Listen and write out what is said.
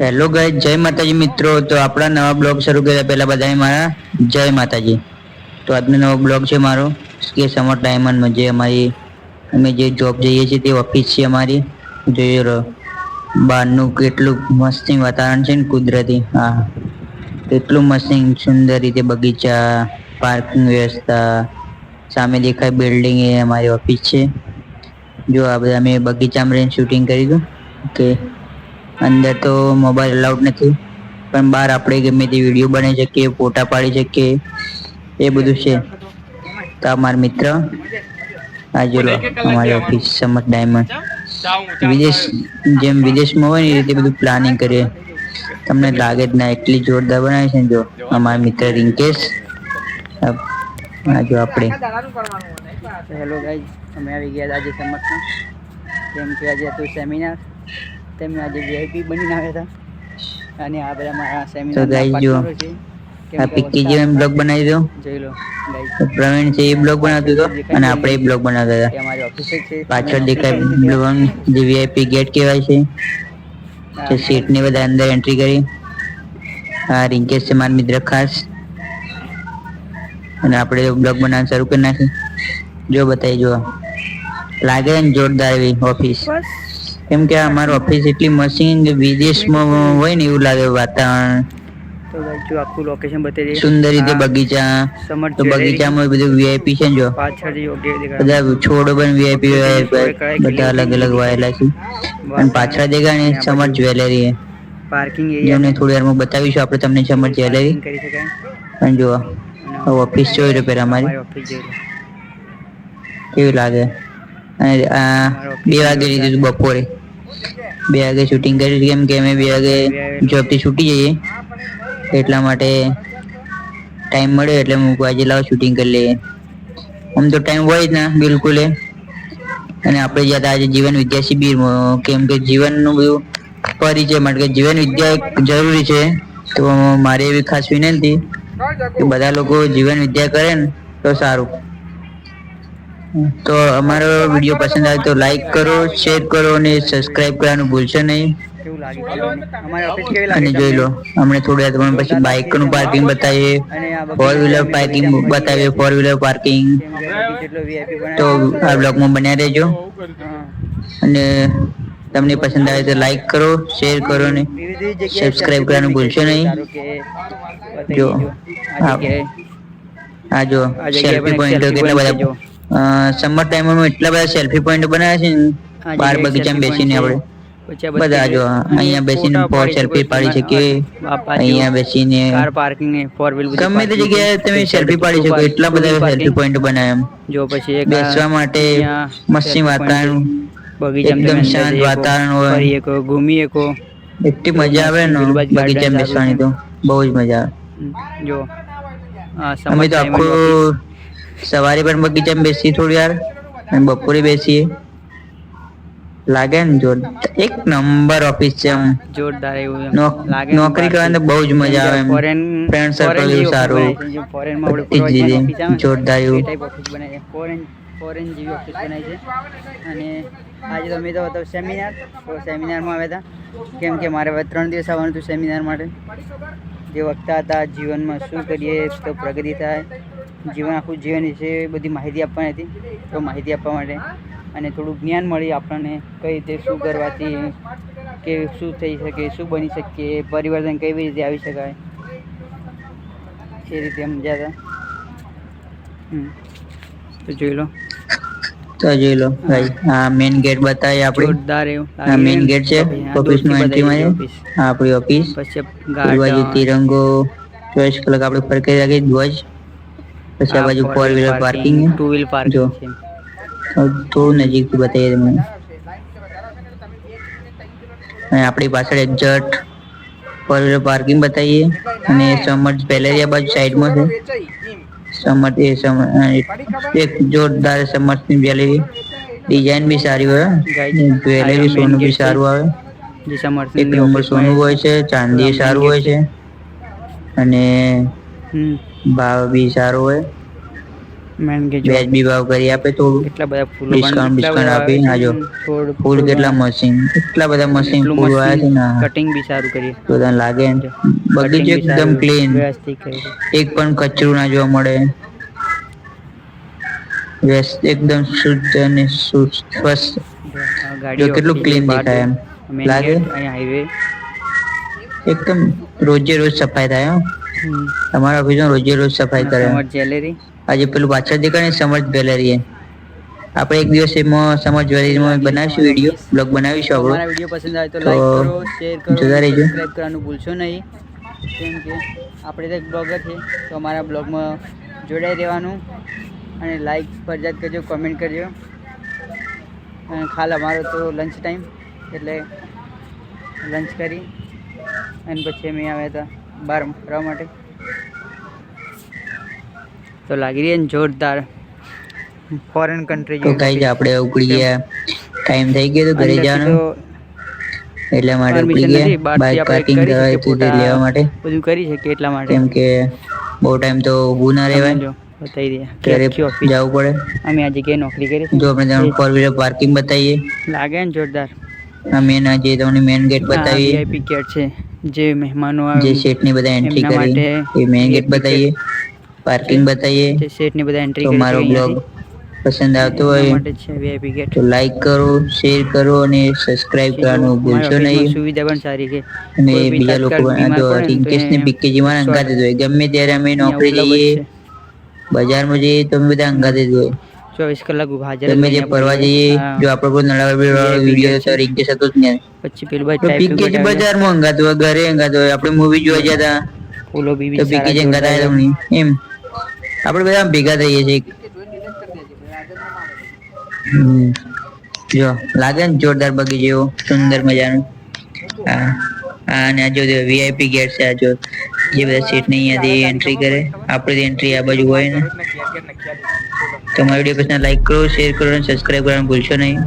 Hello ગાય જય માતાજી મિત્રો. તો આપણા નવા બ્લોગ શરૂ કર્યા પહેલા બધાને મારા જય માતાજી. તો આજનો નવો બ્લોગ છે મારો. કે સમર ડાયમંડમાં જે અમારી, અમે જે જોબ જઈએ છીએ તે ઓફિસ છે અમારી. જોઈ રહ્યો બહારનું કેટલું મસ્તી વાતાવરણ છે ને કુદરતી. હા. કેટલું મસ્તી, સુંદર રીતે બગીચા પાર્કિંગ વ્યવસ્થા. સામે દેખાય બિલ્ડિંગ એ અમારી ઓફિસ છે. જો આ બધા અમે બગીચામાં રહીને શૂટિંગ કર્યું કે અંદર તો મોબાઈલ અલાઉડ નથી. પણ બહાર આપણે ગમે તે વીડિયો બનાવી શકીએ, ફોટા પાડી શકીએ. એ બધું છે. તો અમારા મિત્ર, આ જો અમારી ઓફિસ સમત ડાયમંડ વિદેશ, જેમ વિદેશમાં હોય ને એ રીતે બધું પ્લાનિંગ કરીએ. તમને લાગે જ ના, એટલી જોરદાર બનાવી છે ને જો, અમારા મિત્ર રિંકેશ. આ જો આપણે. હેલો ગાઈઝ અમે આવી ગયા આજે સમજમાં કેમ કે આજે હતું સેમિનાર તેમને આજે વીઆઈપી બનીને આવ્યા હતા. અને આ બધા મારા સેમિનાર જુઓ. આ પિક્કી જેમ બ્લોગ બનાવી દો જોઈ લો પ્રવીણ છે એ બ્લોગ બનાવતો હતો અને આપણે એ બ્લોગ બનાવતા હતા. એ અમારી ઓફિસ જ છે. પાછળ દેખાય બ્લોગ જે વીઆઈપી ગેટ કહેવાય છે. તે સીટ ને બધા અંદર એન્ટ્રી કરી. આ રિંકેશ છે મારા મિત્ર ખાસ. અને આપણે બ્લોગ બનાવવાનું શરૂ કરી નાખી જો બતાવી જો લાગે ને જોરદાર એવી ઓફિસ બસ. કેમ કે આ અમારી ઓફિસ એટલી મશીન વિદેશમાં હોય ને એવું લાગે વાતાવરણ. તો જો આખું લોકેશન બતાવી સુંદર રીતે બગીચા તો બગીચામાં બધું વીઆઈપી છે જો. પાછળ બધા છોડો પણ વીઆઈપી બધા અલગ અલગ વાયેલા છે. અને પાછળ દેખાય ને સમર જ્વેલરી પાર્કિંગ જેમને એરિયા થોડી વારમાં બતાવીશું આપણે તમને સમર જ્વેલરી પણ જો ઓફિસ જોઈ રહ્યો પેલા અમારી કેવી લાગે? બે વાગે લીધું હતું બપોરે. બે વાગે શૂટિંગ કર્યું કેમ કે અમે બે વાગે જોબથી છૂટી જઈએ. એટલા માટે ટાઈમ મળ્યો એટલે હું આજે લાવ શૂટિંગ કરી લઈએ. આમ તો ટાઈમ હોય જ ના બિલકુલ એ. અને આપણે જ્યાં આજે જીવન વિદ્યા શિબિરમાં કેમ કે જીવનનું બધું પરિચય માટે કે જીવન વિદ્યા જરૂરી છે. તો મારી એવી ખાસ વિનંતી કે બધા લોકો જીવન વિદ્યા કરે ને તો સારું. તો અમારો વીડિયો પસંદ આવે તો લાઈક કરો શેર કરો અને સબસ્ક્રાઇબ કરવાનું ભૂલશો નહીં અને જોઈ લો? અમને થોડી વાર તમને પછી બાઇકનું પાર્કિંગ બતાવીએ ફોર વ્હીલર પાર્કિંગ બતાવીએ ફોર વ્હીલર પાર્કિંગ તો આ બ્લોગમાં બન્યા રહેજો અને તમને પસંદ આવે તો લાઈક કરો શેર કરો ને સબસ્ક્રાઇબ કરવાનું ભૂલશો નહીં જો. હા. જો સેલ્ફી પોઈન્ટ કેટલા. બધા સમર ટાઈમમાં એટલા બધા સેલ્ફી પોઈન્ટ બનાવ્યા છે ને બાર બગીચામાં બેસીને આપણે બધા જો અહીંયા બેસીને સેલ્ફી પાડી. શકીએ અહીંયા બેસીને કાર પાર્કિંગ ફોર વ્હીલ ગમે તે જગ્યાએ તમે સેલ્ફી પાડી શકો એટલા બધા સેલ્ફી પોઈન્ટ બનાવ્યા એમ જો પછી એક બેસવા માટે મસ્તી વાતાવરણ બગીચા બગીચામાં એકદમ શાંત વાતાવરણ હોય. ફરી શકો ઘૂમી એકો એટલી મજા આવે ને બગીચામાં બેસવાની તો બહુ જ મજા આવે જો અમે તો. આખું સવારે પણ બગીચામાં બેસીએ થોડી વાર અને બપોરે બેસીએ. લાગે ને જોર એક નંબર ઓફિસ છે આમ જોરદાર એવું લાગે નોકરી કરવાની બહુ જ મજા આવે એમ. ફોરેન ફ્રેન્ડ circle એવું સારું. જોરદાર એવું. ફોરેન ફોરેન જેવી ઓફિસ બનાવી છે અને આજે તો અમે તો હતો સેમિનાર તો સેમિનારમાં આવ્યા હતા. કેમ કે મારે હવે ત્રણ દિવસ આવવાનું હતું સેમિનાર માટે. જે વખતા હતા જીવનમાં શું કરીએ તો પ્રગતિ થાય. જીવન આખું જીવન વિશે બધી માહિતી આપવાની હતી. તો માહિતી આપવા માટે અને થોડું જ્ઞાન મળી આપણને કઈ રીતે શું કરવાથી કે શું થઈ શકે શું બની શકીએ પરિવર્તન કેવી રીતે આવી શકાય એ રીતે સમજ્યા હતા તો જોઈ લો. તો જોઈ લો ભાઈ આ મેઇન ગેટ બતાવીએ આપણે. જોરદાર એવું. આ મેઇન ગેટ છે ઓફિસનું એન્ટ્રી માં આપણી ઓફિસ પછી તિરંગો ચોવીસ કલાક આપણે ફરકે રાખી ધ્વજ. પછી આ બાજુ four wheeler parking two wheel જો. પાર્કિંગ છે થોડું નજીકથી બતાવીએ તમને. અને આપણી પાછળ એક્ઝટ ફોર વ્હીલર પાર્કિંગ બતાવીએ. અને સમર પેલેરિયા બાજુ સાઈડમાં છે. સમર એ સમર એક જોરદાર સમર્થની જ્વેલરી ડિઝાઇન બી સારી હોય જ્વેલરી સોનું બી સારું આવે. જે એક નંબર સોનું હોય છે ચાંદી સારું હોય છે. અને ભાવ બી સારો હોય મેન કે જો વ્યાજબી ભાવ કરી આપે થોડું કેટલા બધા ફૂલો ડિસ્કાઉન્ટ બિસ્કાઉન્ટ આપી આ જો ફૂલ કેટલા મશીન કેટલા બધા મશીન ફૂલ આવ્યા છે ને કટિંગ બી સારું કરીએ તો તને લાગે ને Cutting બગીચો બી એકદમ સારું, ક્લીન વ્યવસ્થિત કર્યું છે. એક પણ કચરું ના જોવા મળે વ્યસ્ત એકદમ શુદ્ધ અને સુ- સ્વસ્થ જો આ ગાડીઓ કેટલું આપણી clean બહાર દેખાય એમ. main લાગે? gate, અહીંયા હાઈવે એકદમ રોજે રોજ સફાઈ થાય હો. તમારા ઓફિસમાં રોજે રોજ સફાઈ કરે. સમર જ્વેલરી આજે પેલું પાછળ દેખાય ને સમજ જ્વેલરી આપણે એક દિવસ એમાં સમજ જ્વેલરીમાં બનાવીશું વીડિયો બ્લોગ બનાવીશું આપણો. અમારા વીડિયો પસંદ આવે તો તો લાઈક કરો શેર કરો જોતા રહેજો. સબસ્ક્રાઇબ કરવાનું ભૂલશો નહીં. કેમ કે આપણે તો એક બ્લોગર છે તો અમારા બ્લોગમાં જોડાઈ રહેવાનું. અને લાઈક ફરજિયાત કરજો કોમેન્ટ કરજો. અને ખાલ અમારો તો લંચ ટાઈમ એટલે લંચ કરી. અને પછી અમે આવ્યા હતા. બહાર ફરવા માટે. તો લાગી રહી જોરદાર ફોરેન કન્ટ્રી તો કઈ જ આપણે ઉપડી ગયા. ટાઈમ થઈ ગયો તો ઘરે જવાનો. એટલા માટે ઉપડી ગયા. બાઇક પાર્કિંગ કરી કરાવી શકીએ તે લેવા માટે. બધું કરી શકીએ એટલા માટે. કેમ કે બહુ ટાઈમ તો ઊભું ના રહેવાય. જો બતાવી દે. ક્યારે જવું પડે. અમે આજે કે નોકરી કરી જો આપણે તમને ફોર વ્હીલર પાર્કિંગ બતાવીએ. લાગે ને જોરદાર? અમે મેન આ તમને મેન ગેટ બતાવીએ. વીઆઈપી ગેટ છે. જે મહેમાનો જે શેઠની બધા એન્ટ્રી કરી એ મેન ગેટ બતાવીએ પાર્કિંગ બતાવીએ જે સેટની બધા એન્ટ્રી તો મારો બ્લોગ પસંદ આવતો હોય તો લાઈક કરો શેર કરો અને સબસ્ક્રાઇબ કરવાનું ભૂલશો નહીં. સુવિધા પણ સારી છે. અને બીજા લોકો ને તો રિંકેશ પીકેજી માં અંગાતે જ હોય. ગમે ત્યારે અમે નોકરી જઈએ બજારમાં જઈએ તો અમે બધા અંગાતે જ હોય. ચોવીસ કલાક હાજર તમે જે ફરવા જઈએ જો આપણે કોઈ નળાવા વીડિયો છે. તો રિંકેશ હતો જ ને. પછી પેલું ભાઈ તો ટાઈપિંગ બજાર બજારમાં અંગાત ઘરે અંગાત હોય આપણે મૂવી જોવા ગયા હતા. ઓલો બી તો પીકે સારા આવ્યા જોરદાર. નહીં એમ. આપણે બધા ભેગા થઈએ છીએ. હમ. જો લાગે ને જોરદાર બગી જેવો સુંદર મજાનું. હા. હા અને આ જો વીઆઈપી ગેટ છે આ જો જે બધા સીટ નહીં અહીંયાથી એન્ટ્રી કરે. આપણે એન્ટ્રી આ બાજુ હોય ને. તો મારો વીડિયો પસંદ લાઈક કરો શેર કરો અને સબસ્ક્રાઈબ કરવાનું ભૂલશો નહીં.